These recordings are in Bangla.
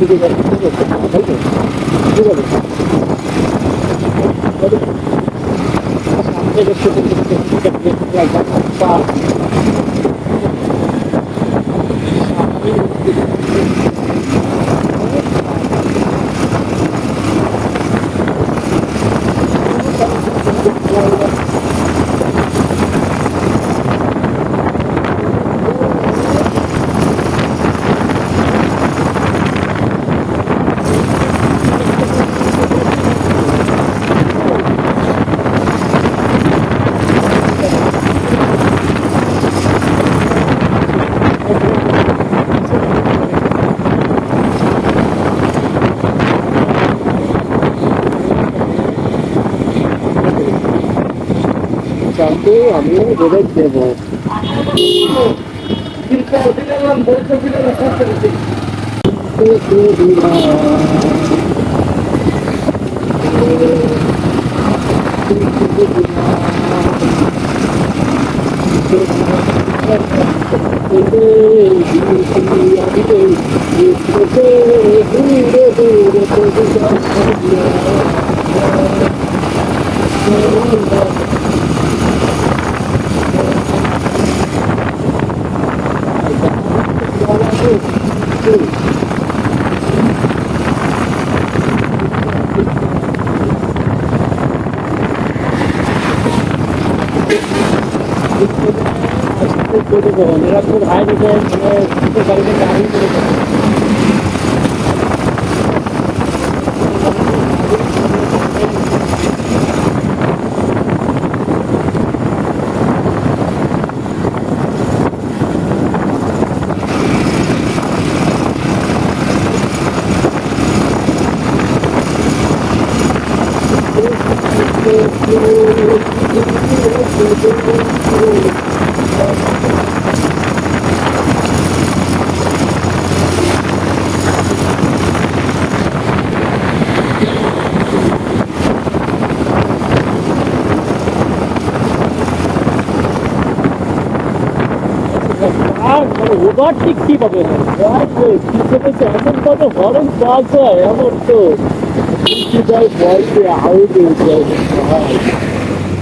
দিকে যাচ্ছি ঠিক আছে তাই তো ঠিক আছে সামনে দেখতে দেখতে দেখতে দেখতে লাগবে চাকু আমি রেখে দেবো এরা খুব হাই রেটে মানে গাড়িতে গাড়ি করে Thank you. আর ওভারটেক কীভাবে হয়? পিছনে তো এমন কত হরেন পাস হয়, এমন তো যায় আউটে যায়।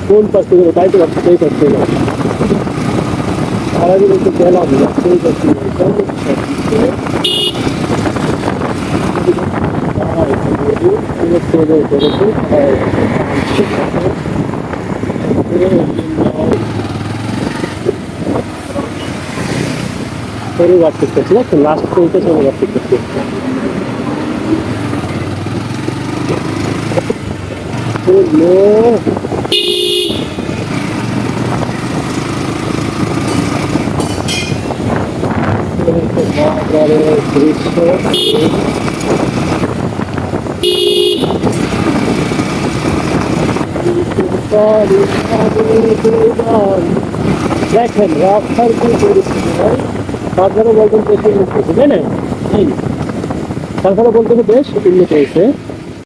কোন পাশে গেলে তাই তো ভাবছি সেই করতে গেল। সারাদিন একটু গেলাম সেই করতে শনিবার ঠিক করছি না লাস্ট পর্যন্ত শনিবার ঠিক করছি. দেখেন রাস্তার কি তারপরে বলতেন দেশের উন্নতি তাই না তারপরে বলতেন বেশ উন্নত হয়েছে